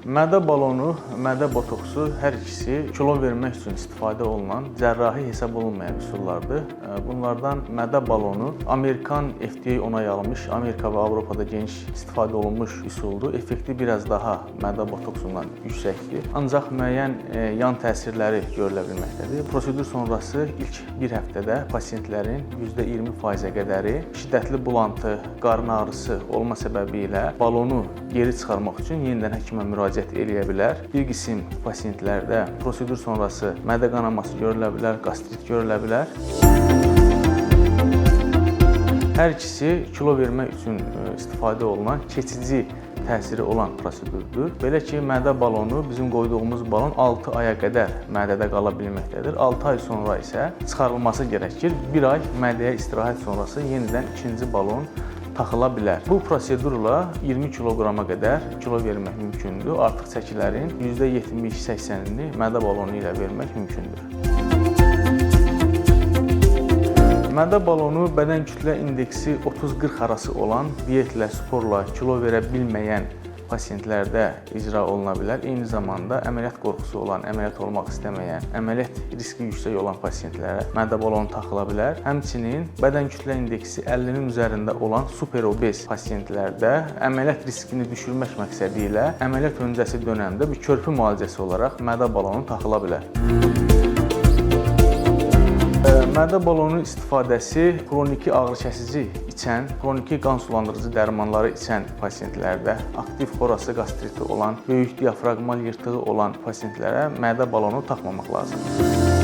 Mədə balonu, mədə botoksu hər ikisi kilo vermək üçün istifadə olunan cərrahi hesab olunmayan üsullardır. Bunlardan mədə balonu Amerikan FDA onay almış, Amerika və Avropada geniş istifadə olunmuş üsuldur. Effekti biraz daha mədə botoksundan yüksəkdir. Ancaq müəyyən yan təsirləri görülə bilməkdədir. Prosedur sonrası ilk bir həftədə pasientlərin %20%-ə qədəri şiddətli bulantı, qarın ağrısı olma səbəbi ilə balonu geri çıxarmaq üçün yenidən həkimə müraciət eləyə bilər. Bir qism pasientlərdə prosedur sonrası mədə qanaması görülə bilər, qastrit görülə bilər. Hər ikisi kilo vermək üçün e, istifadə olunan keçici təsiri olan prosedurdur. Belə ki, mədə balonu bizim qoyduğumuz balon 6 aya qədər mədədə qala bilməkdədir. 6 ay sonra isə çıxarılması gərəkir. 1 ay mədəyə istirahət sonrası yenidən ikinci balon taxıla bilər. Bu prosedurla 20 kiloqrama qədər kilo vermək mümkündür. Artıq çəkilərin %70-80-ni mədə balonu ilə vermək mümkündür. Mədə balonu bədən kütlə indeksi 30-40 arası olan diyetlə, sporla kilo verə bilməyən pasientlərdə icra oluna bilər. Eyni zamanda əməliyyat qorxusu olan, əməliyyat olmaq istəməyən, əməliyyat riski yüksək olan pasientlərə mədə balonu taxıla bilər. Həmçinin bədən kütlə indeksi 50-nin üzərində olan superobez pasientlərdə əməliyyat riskini düşürmək məqsədi ilə əməliyyat öncəsi dönəmdə bir körpü müalicəsi olaraq mədə balonu taxıla bilər. Mədə balonunun istifadəsi xroniki ağrıkəsici içən, xroniki qan sulandırıcı dərmanları içən pasientlərdə, aktiv xorası qastriti olan, böyük diafraqmal yırtığı olan pasientlərə mədə balonu taxmamaq lazımdır.